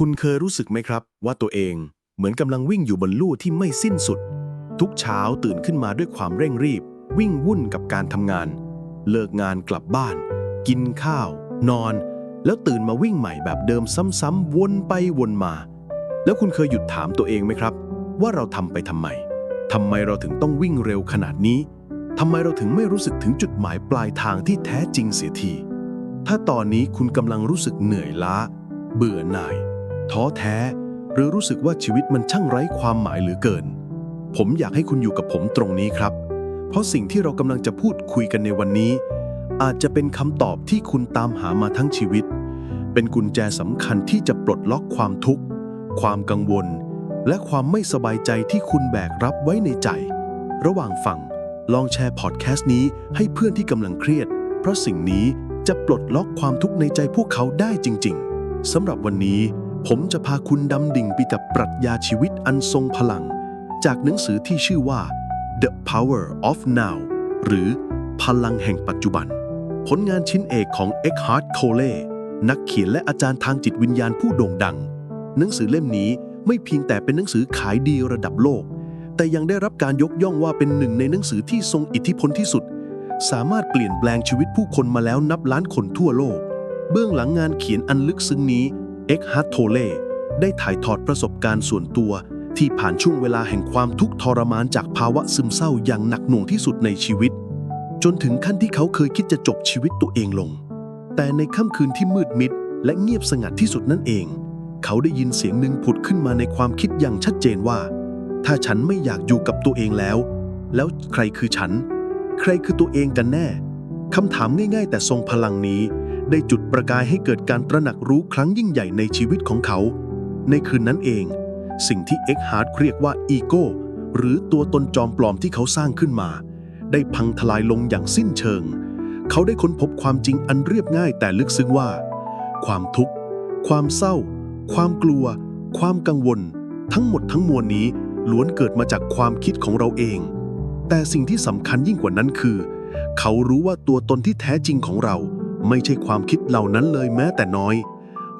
คุณเคยรู้สึกไหมครับ ว่าตัวเองเหมือนกำลังวิ่งอยู่บนลู่ที่ไม่สิ้นสุด ทุกเช้าตื่นขึ้นมาด้วยความเร่งรีบ วิ่งวุ่นกับการทำงาน เลิกงานกลับบ้าน กินข้าว นอน แล้วตื่นมาวิ่งใหม่แบบเดิมซ้ำๆวนไปวนมา แล้วคุณเคยหยุดถามตัวเองไหมครับ ว่าเราทำไปทำไมทำไมเราถึงต้องวิ่งเร็วขนาดนี้ทำไมเราถึงไม่รู้สึกถึงจุดหมายปลายทางที่แท้จริงเสียที ถ้าตอนนี้คุณกำลังรู้สึกเหนื่อยล้า เบื่อหน่าย ท้อแท้ หรือรู้สึกว่าชีวิตมันช่างไร้ความหมายเหลือเกิน ผมอยากให้คุณอยู่กับผมตรงนี้ครับ เพราะสิ่งที่เรากำลังจะพูดคุยกันในวันนี้ อาจจะเป็นคำตอบที่คุณตามหามาทั้งชีวิต เป็นกุญแจสำคัญที่จะปลดล็อกความทุกข์ ความกังวล และความไม่สบายใจที่คุณแบกรับไว้ในใจ ระหว่างฟังลองแชร์พอดแคสต์นี้ให้เพื่อนที่กำลังเครียด เพราะสิ่งนี้จะปลดล็อกความทุกข์ในใจพวกเขาได้จริง ๆสำหรับวันนี้ ผมจะพาคุณดำดิ่งไปกับปรัชญาชีวิตอันทรงพลัง จากหนังสือที่ชื่อว่า The Power of Now หรือพลังแห่งปัจจุบัน ผลงานชิ้นเอกของ Eckhart Tolle นักเขียนและอาจารย์ทางจิตวิญญาณผู้โด่งดัง หนังสือเล่มนี้ไม่เพียงแต่เป็นหนังสือขายดีระดับโลก แต่ยังได้รับการยกย่องว่าเป็นหนึ่งในหนังสือที่ทรงอิทธิพลที่สุด สามารถเปลี่ยนแปลงชีวิตผู้คนมาแล้วนับล้านคนทั่วโลก เบื้องหลังงานเขียนอันลึกซึ้งนี้ เอ็กฮาร์โทเล่ได้ถ่ายทอดประสบการณ์ส่วนตัว ที่ผ่านช่วงเวลาแห่งความทุกข์ทรมานจากภาวะซึมเศร้าอย่างหนักหน่วงที่สุดในชีวิต จนถึงขั้นที่เขาเคยคิดจะจบชีวิตตัวเองลง แต่ในค่ำคืนที่มืดมิด และเงียบสงัดที่สุดนั่นเอง เขาได้ยินเสียงหนึ่งผุดขึ้นมาในความคิดอย่างชัดเจนว่า ถ้าฉันไม่อยากอยู่กับตัวเองแล้ว แล้วใครคือฉัน ใครคือตัวเองกันแน่คำถามง่าย ๆ แต่ทรงพลังนี้ ได้จุดประกายให้เกิดการตระหนักรู้ครั้งยิ่งใหญ่ในชีวิตของเขา ในคืนนั้นเอง สิ่งที่เอ็กฮาร์ดเรียกว่าอีโก้หรือตัวตนจอมปลอมที่เขาสร้างขึ้นมา ได้พังทลายลงอย่างสิ้นเชิง เขาได้ค้นพบความจริงอันเรียบง่ายแต่ลึกซึ้งว่า ความทุกข์ ความเศร้า ความกลัว ความกังวล ทั้งหมดทั้งมวลนี้ล้วนเกิดมาจากความคิดของเราเอง แต่สิ่งที่สำคัญยิ่งกว่านั้นคือ เขารู้ว่าตัวตนที่แท้จริงของเรา ไม่ใช่ความคิดเหล่านั้นเลยแม้แต่น้อย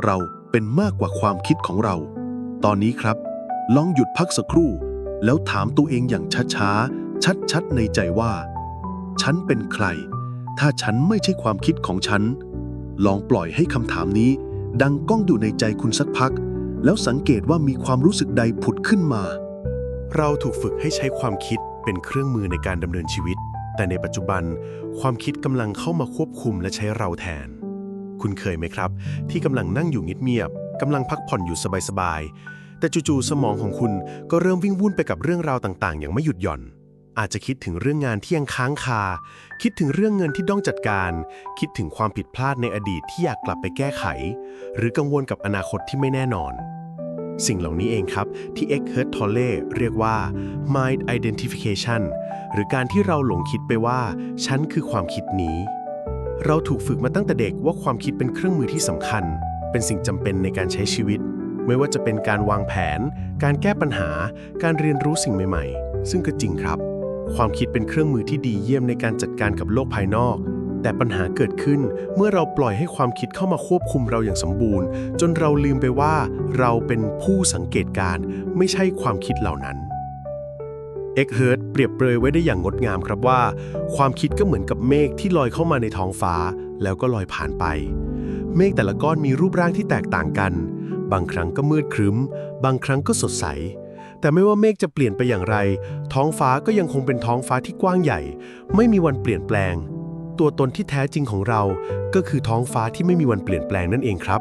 เราเป็นมากกว่าความคิดของเรา ตอนนี้ครับ ลองหยุดพักสักครู่ แล้วถามตัวเองอย่างช้าๆ ชัดๆ ในใจว่า ฉันเป็นใคร ถ้าฉันไม่ใช่ความคิดของฉัน ลองปล่อยให้คำถามนี้ ดังก้องอยู่ในใจคุณสักพัก แล้วสังเกตว่ามีความรู้สึกใดผุดขึ้นมา เราถูกฝึกให้ใช้ความคิดเป็นเครื่องมือในการดำเนินชีวิต แต่ในปัจจุบัน ความคิดกำลังเข้ามาควบคุมและใช้เราแทน คุณเคยไหมครับ ที่กำลังนั่งอยู่เงียบๆกำลังพักผ่อนอยู่สบายๆ แต่จู่ๆสมองของคุณก็เริ่มวิ่งวุ่นไปกับเรื่องราวต่างๆ อย่างไม่หยุดหย่อน อาจจะคิดถึงเรื่องงานที่ยังค้างคา คิดถึงเรื่องเงินที่ต้องจัดการ คิดถึงความผิดพลาดในอดีตที่อยากกลับไปแก้ไข หรือกังวลกับอนาคตที่ไม่แน่นอน สิ่งเหล่านี้เองครับ ที่ Eckhart Tolle เรียกว่า mind identification หรือการที่เราหลงคิดไปว่า ฉันคือความคิดนี้ เราถูกฝึกมาตั้งแต่เด็กว่าความคิดเป็นเครื่องมือที่สำคัญ เป็นสิ่งจำเป็นในการใช้ชีวิต ไม่ว่าจะเป็นการวางแผน การแก้ปัญหา การเรียนรู้สิ่งใหม่ ๆ ซึ่งก็จริงครับ ความคิดเป็นเครื่องมือที่ดีเยี่ยมในการจัดการกับโลกภายนอก แต่ปัญหาเกิดขึ้นเมื่อเราปล่อยให้ความคิดเข้ามาควบคุมเราอย่างสมบูรณ์ จนเราลืมไปว่าเราเป็นผู้สังเกตการณ์ไม่ใช่ความคิดเหล่านั้นเอ็กเฮิร์ตเปรียบเปรยไว้ได้อย่างงดงามครับว่า ความคิดก็เหมือนกับเมฆที่ลอยเข้ามาในท้องฟ้า แล้วก็ลอยผ่านไป เมฆแต่ละก้อนมีรูปร่างที่แตกต่างกัน บางครั้งก็มืดครึ้ม บางครั้งก็สดใส แต่ไม่ว่าเมฆจะเปลี่ยนไปอย่างไร ท้องฟ้าก็ยังคงเป็นท้องฟ้าที่กว้างใหญ่ ไม่มีวันเปลี่ยนแปลง ตัวตนที่แท้จริงของเราก็คือท้องฟ้าที่ไม่มีวันเปลี่ยนแปลงนั่นเองครับ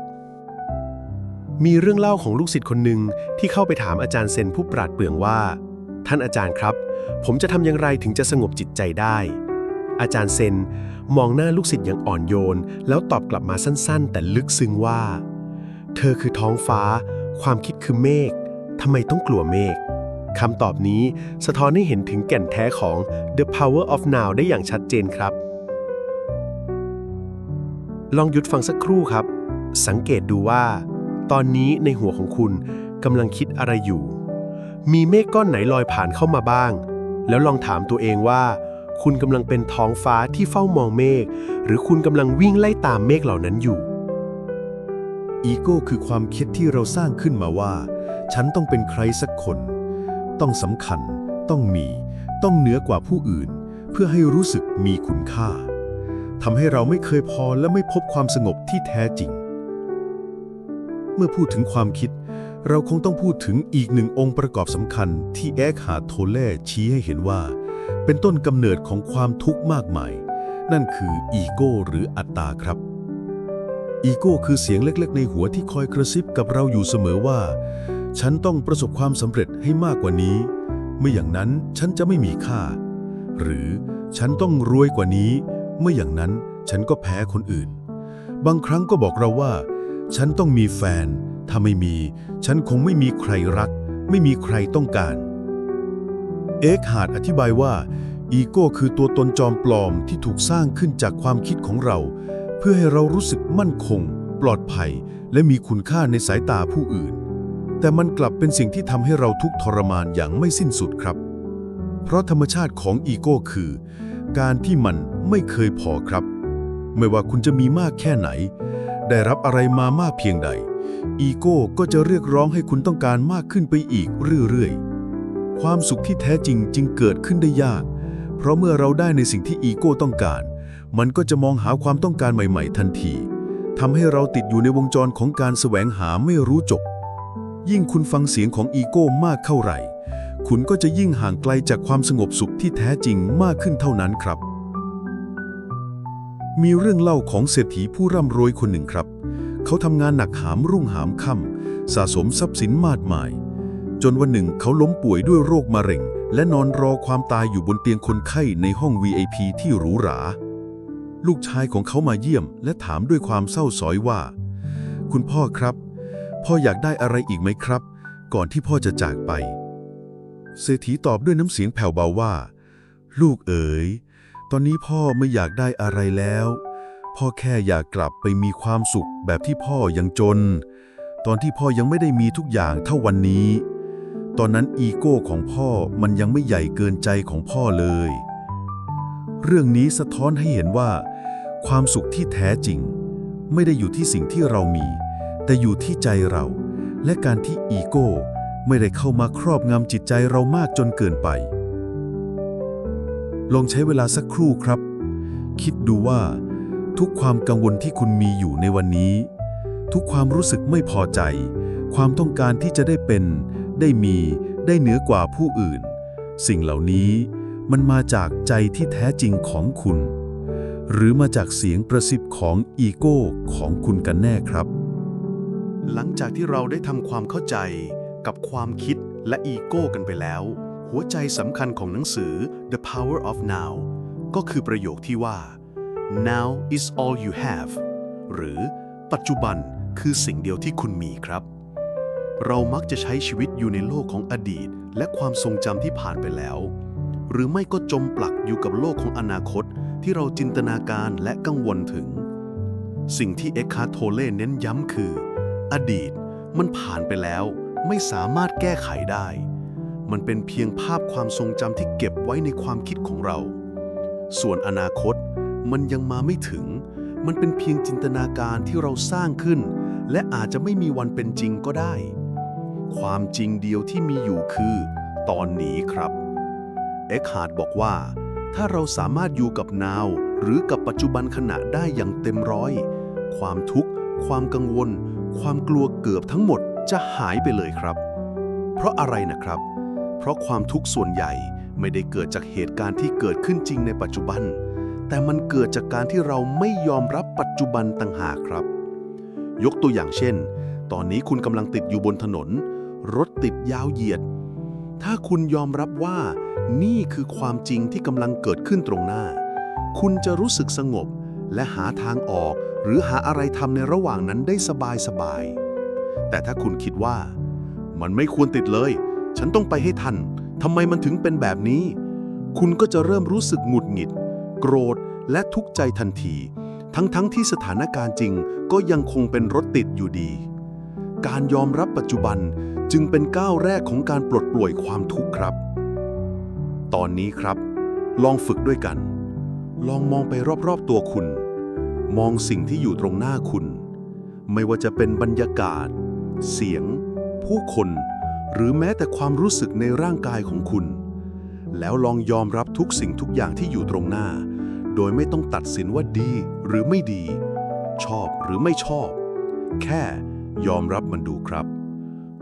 มีเรื่องเล่าของลูกศิษย์คนหนึ่งที่เข้าไปถามอาจารย์เซนผู้ปราดเปรื่องว่า ท่านอาจารย์ครับ ผมจะทำอย่างไรถึงจะสงบจิตใจได้ อาจารย์เซนมองหน้าลูกศิษย์อย่างอ่อนโยน แล้วตอบกลับมาสั้นๆ แต่ลึกซึ้งว่า เธอคือท้องฟ้า ความคิดคือเมฆทำไมต้องกลัวเมฆคำตอบนี้สะท้อนให้เห็นถึงแก่นแท้ของ The Power of Now ได้อย่างชัดเจนครับ ลองหยุดฟังสักครู่ครับ สังเกตดูว่า ตอนนี้ในหัวของคุณกำลังคิดอะไรอยู่ มีเมฆก้อนไหนลอยผ่านเข้ามาบ้าง แล้วลองถามตัวเองว่า คุณกำลังเป็นท้องฟ้าที่เฝ้ามองเมฆหรือคุณกำลังวิ่งไล่ตามเมฆเหล่านั้นอยู่อีโก้คือความคิดที่เราสร้างขึ้นมาว่า ฉันต้องเป็นใครสักคน ต้องสำคัญ ต้องมี ต้องเหนือกว่าผู้อื่น เพื่อให้รู้สึกมีคุณค่า ทำให้เราไม่เคยพอและไม่พบความสงบที่แท้จริง เมื่อพูดถึงความคิด เราคงต้องพูดถึงอีกหนึ่งองค์ประกอบสำคัญที่แอคฮาร์โทเล่ชี้ให้เห็นว่า เป็นต้นกำเนิดของความทุกข์มากมาย นั่นคืออีโก้หรืออัตตาครับอีโก้คือเสียงเล็ก ๆ ในหัวที่คอยกระซิบกับเราอยู่เสมอว่า ฉันต้องประสบความสำเร็จให้มากกว่านี้ ไม่อย่างนั้นฉันจะไม่มีค่า หรือฉันต้องรวยกว่านี้ ไม่อย่างนั้นฉันก็แพ้คนอื่น บางครั้งก็บอกเราว่า ฉันต้องมีแฟน ถ้าไม่มี ฉันคงไม่มีใครรัก ไม่มีใครต้องการ เอ็กฮาร์ดอธิบายว่าอีโก้คือตัวตนจอมปลอมที่ถูกสร้างขึ้นจากความคิดของเรา เพื่อให้เรารู้สึกมั่นคง ปลอดภัย และมีคุณค่าในสายตาผู้อื่น แต่มันกลับเป็นสิ่งที่ทำให้เราทุกทรมานอย่างไม่สิ้นสุดครับ เพราะธรรมชาติของอีโก้คือ การที่มันไม่เคยพอครับ ไม่ว่าคุณจะมีมากแค่ไหน ได้รับอะไรมามากเพียงใด อีโก้ก็จะเรียกร้องให้คุณต้องการมากขึ้นไปอีกเรื่อยๆ ความสุขที่แท้จริงจึงเกิดขึ้นได้ยาก เพราะเมื่อเราได้ในสิ่งที่อีโก้ต้องการ มันก็จะมองหาความต้องการใหม่ๆ ทันทีทำให้เราติดอยู่ในวงจรของการแสวงหาไม่รู้จบ ยิ่งคุณฟังเสียงของอีโก้มากเท่าไหร่ คุณก็จะยิ่งห่างไกลจากความสงบสุขที่แท้จริงมากขึ้นเท่านั้นครับ มีเรื่องเล่าของเศรษฐีผู้ร่ำรวยคนหนึ่งครับ เขาทำงานหนักหามรุ่งหามค่ำสะสมทรัพย์สินมากมาย จนวันหนึ่งเขาล้มป่วยด้วยโรคมะเร็ง และนอนรอความตายอยู่บนเตียงคนไข้ในห้อง VIP ที่หรูหรา ลูกชายของเขามาเยี่ยม และถามด้วยความเศร้าสอยว่า คุณพ่อครับ พ่ออยากได้อะไรอีกไหมครับ ก่อนที่พ่อจะจากไป เศรษฐีตอบด้วยน้ำเสียงแผ่วเบาว่า ลูกเอ๋ย ตอนนี้พ่อไม่อยากได้อะไรแล้ว พ่อแค่อยากกลับไปมีความสุขแบบที่พ่อยังจน ตอนที่พ่อยังไม่ได้มีทุกอย่างเท่าวันนี้ ตอนนั้นอีโก้ของพ่อมันยังไม่ใหญ่เกินใจของพ่อเลย เรื่องนี้สะท้อนให้เห็นว่า ความสุขที่แท้จริง ไม่ได้อยู่ที่สิ่งที่เรามี แต่อยู่ที่ใจเรา และการที่อีโก้ ไม่ได้เข้ามาครอบงำจิตใจเรามากจนเกินไป ลองใช้เวลาสักครู่ครับ คิดดูว่า ทุกความกังวลที่คุณมีอยู่ในวันนี้ ทุกความรู้สึกไม่พอใจ ความต้องการที่จะได้เป็น ได้มี ได้เหนือกว่าผู้อื่น สิ่งเหล่านี้มันมาจากใจที่แท้จริงของคุณ หรือมาจากเสียงกระซิบของอีโก้ของคุณกันแน่ครับ หลังจากที่เราได้ทำความเข้าใจ กับความคิดและอีโก้กันไปแล้ว หัวใจสำคัญของหนังสือ The Power of Now ก็คือประโยคที่ว่า now is all you have หรือปัจจุบันคือสิ่งเดียวที่คุณมีครับ เรามักจะใช้ชีวิตอยู่ในโลกของอดีต และความทรงจำที่ผ่านไปแล้ว หรือไม่ก็จมปลักอยู่กับโลกของอนาคตที่เราจินตนาการและกังวลถึง สิ่งที่เอ็กคาโทเล่เน้นย้ำคือ อดีตมันผ่านไปแล้ว ไม่สามารถแก้ไขได้ มันเป็นเพียงภาพความทรงจำที่เก็บไว้ในความคิดของเรา ส่วนอนาคตมันยังมาไม่ถึง มันเป็นเพียงจินตนาการที่เราสร้างขึ้น และอาจจะไม่มีวันเป็นจริงก็ได้ ความจริงเดียวที่มีอยู่คือ ตอนนี้ครับ เอ็กฮาร์ดบอกว่า ถ้าเราสามารถอยู่กับนาว หรือกับปัจจุบันขณะได้อย่างเต็มร้อย ความทุกข์ ความกังวล ความกลัวเกือบทั้งหมด จะหายไปเลยครับ เพราะอะไรนะครับ เพราะความทุกข์ส่วนใหญ่ไม่ได้เกิดจากเหตุการณ์ที่เกิดขึ้นจริงในปัจจุบัน แต่มันเกิดจากการที่เราไม่ยอมรับปัจจุบันต่างหากครับ ยกตัวอย่างเช่น ตอนนี้คุณกำลังติดอยู่บนถนน รถติดยาวเหยียด ถ้าคุณยอมรับว่า นี่คือความจริงที่กำลังเกิดขึ้นตรงหน้า คุณจะรู้สึกสงบและหาทางออก หรือหาอะไรทำในระหว่างนั้นได้สบายสบายๆ แต่ถ้าคุณคิดว่า มันไม่ควรติดเลย ฉันต้องไปให้ทันทำไมมันถึงเป็นแบบนี้ คุณก็จะเริ่มรู้สึกหงุดหงิด โกรธและทุกข์ใจทันที ทั้งๆทที่สถานการณ์จริงก็ยังคงเป็นรถติดอยู่ดี การยอมรับปัจจุบันจึงเป็นก้าวแรกของการปลดปล่อยความทุกข์ครับ ตอนนี้ครับ ลองฝึกด้วยกัน ลองมองไปรอบๆตัวคุณ มองสิ่งที่อยู่ตรงหน้าคุณ ไม่ว่าจะเป็นบรรยากาศ เสียง ผู้คน หรือแม้แต่ความรู้สึกในร่างกายของคุณ แล้วลองยอมรับทุกสิ่งทุกอย่างที่อยู่ตรงหน้า โดยไม่ต้องตัดสินว่าดีหรือไม่ดี ชอบหรือไม่ชอบ แค่ยอมรับมันดูครับ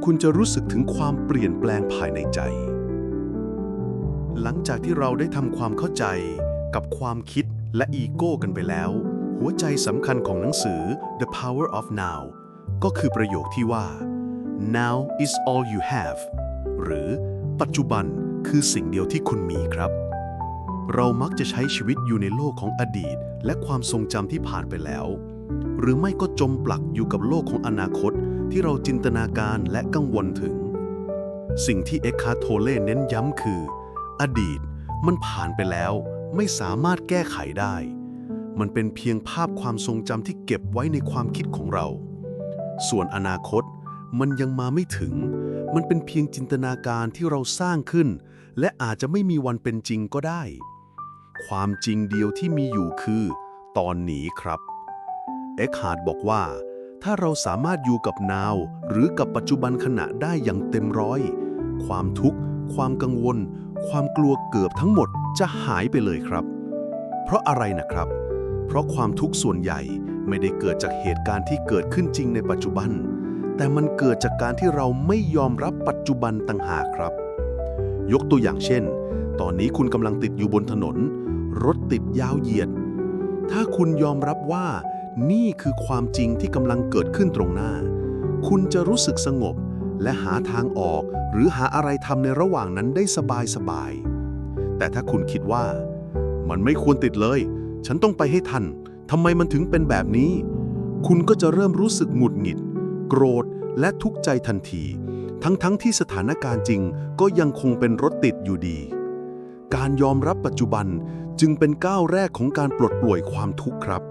คุณจะรู้สึกถึงความเปลี่ยนแปลงภายในใจ หลังจากที่เราได้ทำความเข้าใจกับความคิดและอีโก้กันไปแล้ว หัวใจสำคัญของหนังสือ The Power of Now ก็คือประโยคที่ว่า now is all you have หรือปัจจุบันคือสิ่งเดียวที่คุณมีครับ เรามักจะใช้ชีวิตอยู่ในโลกของอดีต และความทรงจำที่ผ่านไปแล้ว หรือไม่ก็จมปลักอยู่กับโลกของอนาคตที่เราจินตนาการและกังวลถึง สิ่งที่เอ็กคาโทเล่เน้นย้ำคือ อดีตมันผ่านไปแล้วไม่สามารถแก้ไขได้ มันเป็นเพียงภาพความทรงจำที่เก็บไว้ในความคิดของเรา ส่วนอนาคตมันยังมาไม่ถึง มันเป็นเพียงจินตนาการที่เราสร้างขึ้น และอาจจะไม่มีวันเป็นจริงก็ได้ ความจริงเดียวที่มีอยู่คือ ตอนนี้ครับ เอ็กฮาร์ดบอกว่า ถ้าเราสามารถอยู่กับนาว หรือกับปัจจุบันขณะได้อย่างเต็มร้อย ความทุกข์ ความกังวล ความกลัวเกือบทั้งหมดจะหายไปเลยครับ เพราะอะไรนะครับ เพราะความทุกข์ส่วนใหญ่ ไม่ได้เกิดจากเหตุการณ์ที่เกิดขึ้นจริงในปัจจุบัน แต่มันเกิดจากการที่เราไม่ยอมรับปัจจุบันต่างหากครับ ยกตัวอย่างเช่น ตอนนี้คุณกำลังติดอยู่บนถนน รถติดยาวเหยียด ถ้าคุณยอมรับว่า นี่คือความจริงที่กำลังเกิดขึ้นตรงหน้า คุณจะรู้สึกสงบ และหาทางออก หรือหาอะไรทำในระหว่างนั้นได้สบายสบายๆแต่ถ้าคุณคิดว่า มันไม่ควรติดเลย ฉันต้องไปให้ทัน ทำไมมันถึงเป็นแบบนี้ คุณก็จะเริ่มรู้สึกหงุดหงิด โกรธและทุกข์ใจทันที ทั้งๆทที่สถานการณ์จริงก็ยังคงเป็นรถติดอยู่ดี การยอมรับปัจจุบันจึงเป็นก้าวแรกของการปลดปล่อยความทุกข์ครับ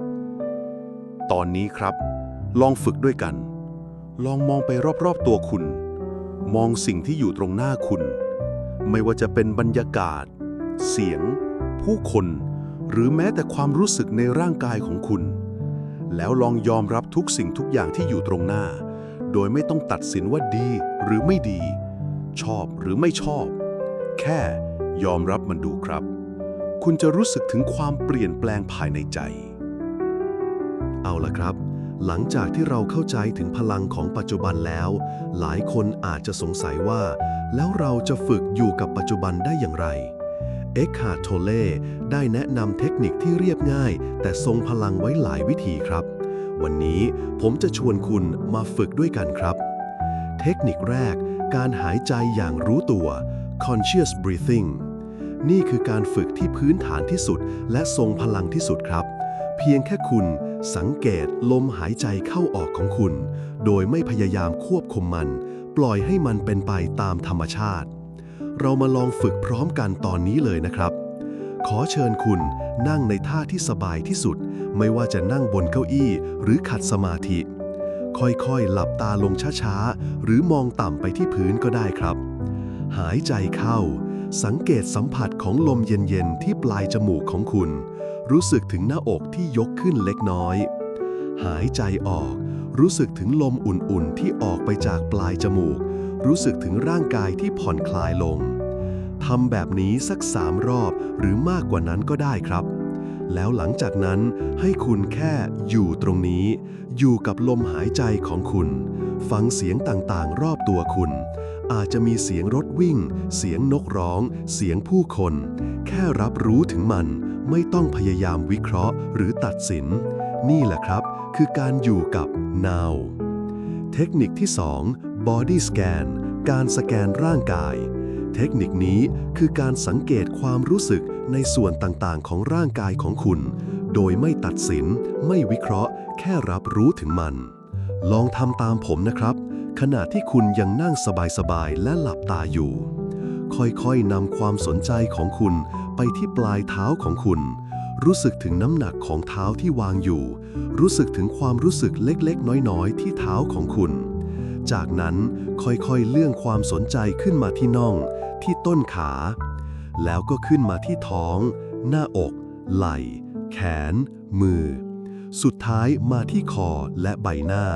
ตอนนี้ครับ ลองฝึกด้วยกัน ลองมองไปรอบๆตัวคุณ มองสิ่งที่อยู่ตรงหน้าคุณ ไม่ว่าจะเป็นบรรยากาศ เสียง ผู้คน หรือแม้แต่ความรู้สึกในร่างกายของคุณ แล้วลองยอมรับทุกสิ่งทุกอย่างที่อยู่ตรงหน้า โดยไม่ต้องตัดสินว่าดีหรือไม่ดี ชอบหรือไม่ชอบ แค่ยอมรับมันดูครับ คุณจะรู้สึกถึงความเปลี่ยนแปลงภายในใจ เอาละครับ หลังจากที่เราเข้าใจถึงพลังของปัจจุบันแล้ว หลายคนอาจจะสงสัยว่า แล้วเราจะฝึกอยู่กับปัจจุบันได้อย่างไร เอ็กฮาร์โทเล่ได้แนะนำเทคนิคที่เรียบง่าย แต่ทรงพลังไว้หลายวิธีครับ วันนี้ผมจะชวนคุณมาฝึกด้วยกันครับ เทคนิคแรก การหายใจอย่างรู้ตัว conscious breathing นี่คือการฝึกที่พื้นฐานที่สุด และทรงพลังที่สุดครับ เพียงแค่คุณสังเกตลมหายใจเข้าออกของคุณ โดยไม่พยายามควบคุมมัน ปล่อยให้มันเป็นไปตามธรรมชาติ เรามาลองฝึกพร้อมกันตอนนี้เลยนะครับ ขอเชิญคุณนั่งในท่าที่สบายที่สุด ไม่ว่าจะนั่งบนเก้าอี้หรือขัดสมาธิ ค่อยๆ หลับตาลงช้าๆ หรือมองต่ำไปที่พื้นก็ได้ครับ หายใจเข้า สังเกตสัมผัสของลมเย็นๆ ที่ปลายจมูกของคุณ รู้สึกถึงหน้าอกที่ยกขึ้นเล็กน้อย หายใจออก รู้สึกถึงลมอุ่นๆ ที่ออกไปจากปลายจมูกรู้สึกถึงร่างกายที่ผ่อนคลายลงำแบบนี้สักสามรอบหรือมากกว่านั้นก็ได้ครับ แล้วหลังจากนั้นให้คุณแค่อยู่ตรงนี้ อยู่กับลมหายใจของคุณ ฟังเสียงต่างๆ รอบตัวคุณ อาจจะมีเสียงรถวิ่ง เสียงนกร้อง เสียงผู้คน แค่รับรู้ถึงมัน ไม่ต้องพยายามวิเคราะห์หรือตัดสิน นี่แหละครับ คือการอยู่กับ now เทคนิคที่ 2 body scan การสแกนร่างกาย เทคนิคนี้คือการสังเกตความรู้สึกในส่วนต่างๆ ของร่างกายของคุณ โดยไม่ตัดสิน ไม่วิเคราะห์ แค่รับรู้ถึงมัน ลองทำตามผมนะครับ ขณะที่คุณยังนั่งสบาย ๆ และหลับตาอยู่ ค่อยๆนำความสนใจของคุณไปที่ปลายเท้าของคุณ รู้สึกถึงน้ำหนักของเท้าที่วางอยู่ รู้สึกถึงความรู้สึกเล็กๆ น้อยๆ ที่เท้าของคุณจากนั้นค่อยๆ เลื่อนความสนใจขึ้นมาที่น่อง ที่ต้นขา แล้วก็ขึ้นมาที่ท้อง หน้าอก ไหล่ แขน มือ สุดท้ายมาที่คอและใบหน้า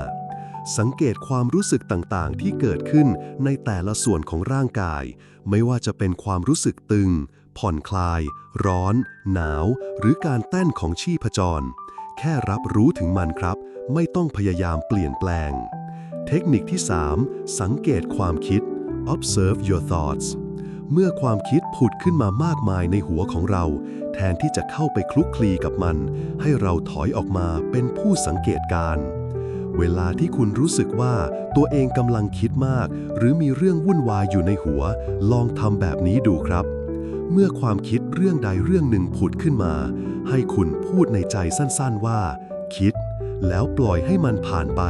สังเกตความรู้สึกต่างๆ ที่เกิดขึ้นในแต่ละส่วนของร่างกาย ไม่ว่าจะเป็นความรู้สึกตึง ผ่อนคลาย ร้อน หนาว หรือการเต้นของชีพจร แค่รับรู้ถึงมันครับ ไม่ต้องพยายามเปลี่ยนแปลง เทคนิคที่ 3 สังเกตความคิด observe your thoughts เมื่อความคิดผุดขึ้นมามากมายในหัวของเรา แทนที่จะเข้าไปคลุกคลีกับมัน ให้เราถอยออกมาเป็นผู้สังเกตการเวลาที่คุณรู้สึกว่าตัวเองกำลังคิดมาก หรือมีเรื่องวุ่นวายอยู่ในหัว ลองทำแบบนี้ดูครับ เมื่อความคิดเรื่องใดเรื่องหนึ่งผุดขึ้นมา ให้คุณพูดในใจสั้นๆว่า คิด แล้วปล่อยให้มันผ่านไป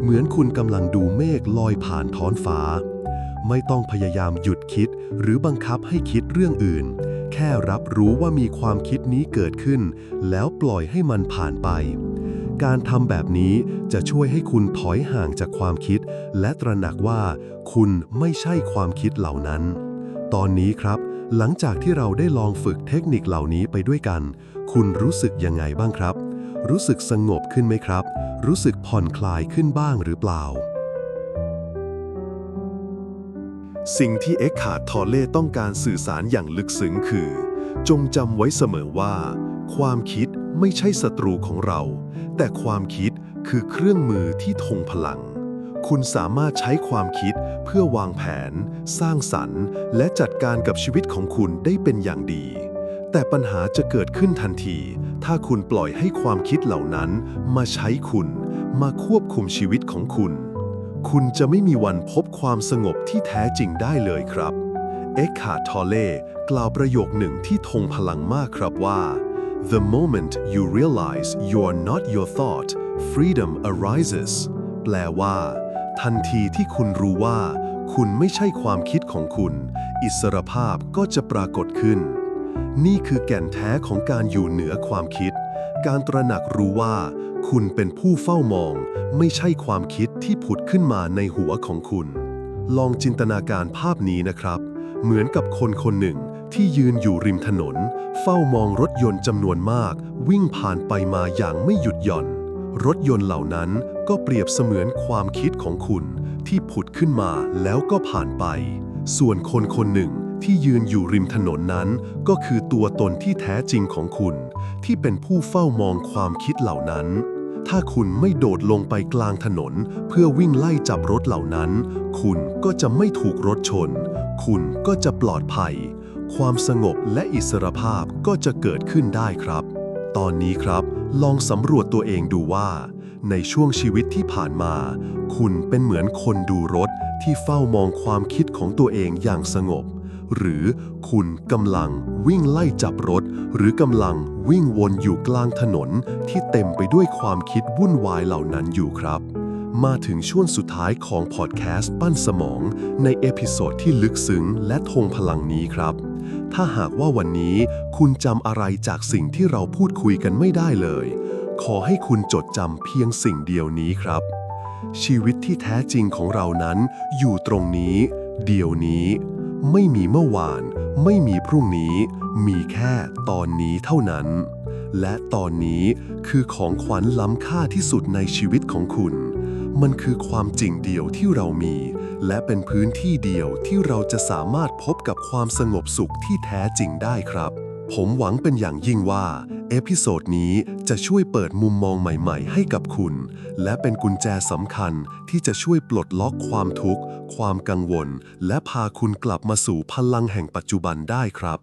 เหมือนคุณกำลังดูเมฆลอยผ่านท้องฟ้า ไม่ต้องพยายามหยุดคิด หรือบังคับให้คิดเรื่องอื่น แค่รับรู้ว่ามีความคิดนี้เกิดขึ้น แล้วปล่อยให้มันผ่านไป การทำแบบนี้จะช่วยให้คุณถอยห่างจากความคิด และตระหนักว่า คุณไม่ใช่ความคิดเหล่านั้น ตอนนี้ครับ หลังจากที่เราได้ลองฝึกเทคนิคเหล่านี้ไปด้วยกัน คุณรู้สึกยังไงบ้างครับ รู้สึกสงบขึ้นไหมครับ รู้สึกผ่อนคลายขึ้นบ้างหรือเปล่า สิ่งที่เอ็กขาร์ดทอเล่ต้องการสื่อสารอย่างลึกซึ้งคือ จงจำไว้เสมอว่า ความคิดไม่ใช่ศัตรูของเรา แต่ความคิดคือเครื่องมือที่ทงพลัง คุณสามารถใช้ความคิดเพื่อวางแผน สร้างสรรค์ และจัดการกับชีวิตของคุณได้เป็นอย่างดี แต่ปัญหาจะเกิดขึ้นทันที ถ้าคุณปล่อยให้ความคิดเหล่านั้น มาใช้คุณ มาควบคุมชีวิตของคุณ คุณจะไม่มีวันพบความสงบที่แท้จริงได้เลยครับ เอ็กขาทอเล่กล่าวประโยคหนึ่งที่ทงพลังมากครับว่า The moment you realize you are not your thought freedom arises แปลว่า ทันทีที่คุณรู้ว่า คุณไม่ใช่ความคิดของคุณ อิสรภาพก็จะปรากฏขึ้น นี่คือแก่นแท้ของการอยู่เหนือความคิด การตระหนักรู้ว่า คุณเป็นผู้เฝ้ามอง ไม่ใช่ความคิดที่ผุดขึ้นมาในหัวของคุณ ลองจินตนาการภาพนี้นะครับ เหมือนกับคนคนหนึ่งที่ยืนอยู่ริมถนน เฝ้ามองรถยนต์จำนวนมาก วิ่งผ่านไปมาอย่างไม่หยุดหย่อน รถยนต์เหล่านั้นก็เปรียบเสมือนความคิดของคุณ ที่ผุดขึ้นมาแล้วก็ผ่านไป ส่วนคนคนหนึ่ง ที่ยืนอยู่ริมถนนนั้น ก็คือตัวตนที่แท้จริงของคุณ ที่เป็นผู้เฝ้ามองความคิดเหล่านั้น ถ้าคุณไม่โดดลงไปกลางถนน เพื่อวิ่งไล่จับรถเหล่านั้น คุณก็จะไม่ถูกรถชน คุณก็จะปลอดภัย ความสงบและอิสรภาพก็จะเกิดขึ้นได้ครับ ตอนนี้ครับ ลองสำรวจตัวเองดูว่าในช่วงชีวิตที่ผ่านมา คุณเป็นเหมือนคนดูรถที่เฝ้ามองความคิดของตัวเองอย่างสงบ หรือคุณกำลังวิ่งไล่จับรถ หรือกำลังวิ่งวนอยู่กลางถนนที่เต็มไปด้วยความคิดวุ่นวายเหล่านั้นอยู่ครับ มาถึงช่วงสุดท้ายของพอดแคสต์ปั้นสมอง ในเอพิโซดที่ลึกซึ้งและทงพลังนี้ครับ ถ้าหากว่าวันนี้คุณจำอะไรจากสิ่งที่เราพูดคุยกันไม่ได้เลย ขอให้คุณจดจำเพียงสิ่งเดียวนี้ครับชีวิตที่แท้จริงของเรานั้นอยู่ตรงนี้ เดี๋ยวนี้ ไม่มีเมื่อวาน ไม่มีพรุ่งนี้ มีแค่ตอนนี้เท่านั้น และตอนนี้คือของขวัญล้ำค่าที่สุดในชีวิตของคุณ มันคือความจริงเดียวที่เรามี และเป็นพื้นที่เดียวที่เราจะสามารถพบกับความสงบสุขที่แท้จริงได้ครับ ผมหวังเป็นอย่างยิ่งว่า เอพิโซดนี้จะช่วยเปิดมุมมองใหม่ๆ ให้กับคุณ และเป็นกุญแจสำคัญที่จะช่วยปลดล็อกความทุกข์ ความกังวล และพาคุณกลับมาสู่พลังแห่งปัจจุบันได้ครับ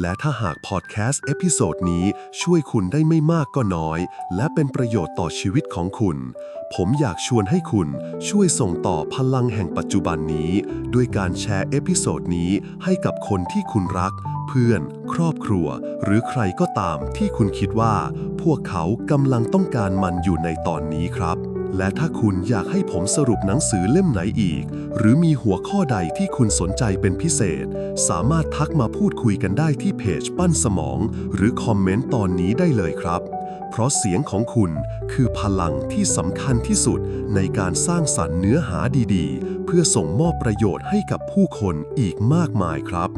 และถ้าหากพอดแคสต์เอพิโซดนี้ช่วยคุณได้ไม่มากก็น้อย และเป็นประโยชน์ต่อชีวิตของคุณ ผมอยากชวนให้คุณช่วยส่งต่อพลังแห่งปัจจุบันนี้ ด้วยการแชร์เอพิโซดนี้ให้กับคนที่คุณรัก เพื่อน ครอบครัว หรือใครก็ตามที่คุณคิดว่า พวกเขากำลังต้องการมันอยู่ในตอนนี้ครับ และถ้าคุณอยากให้ผมสรุปหนังสือเล่มไหนอีก หรือมีหัวข้อใดที่คุณสนใจเป็นพิเศษ สามารถทักมาพูดคุยกันได้ที่เพจปั้นสมอง หรือคอมเมนต์ตอนนี้ได้เลยครับ เพราะเสียงของคุณคือพลังที่สำคัญที่สุดในการสร้างสรรค์เนื้อหาดีๆ เพื่อส่งมอบประโยชน์ให้กับผู้คนอีกมากมายครับ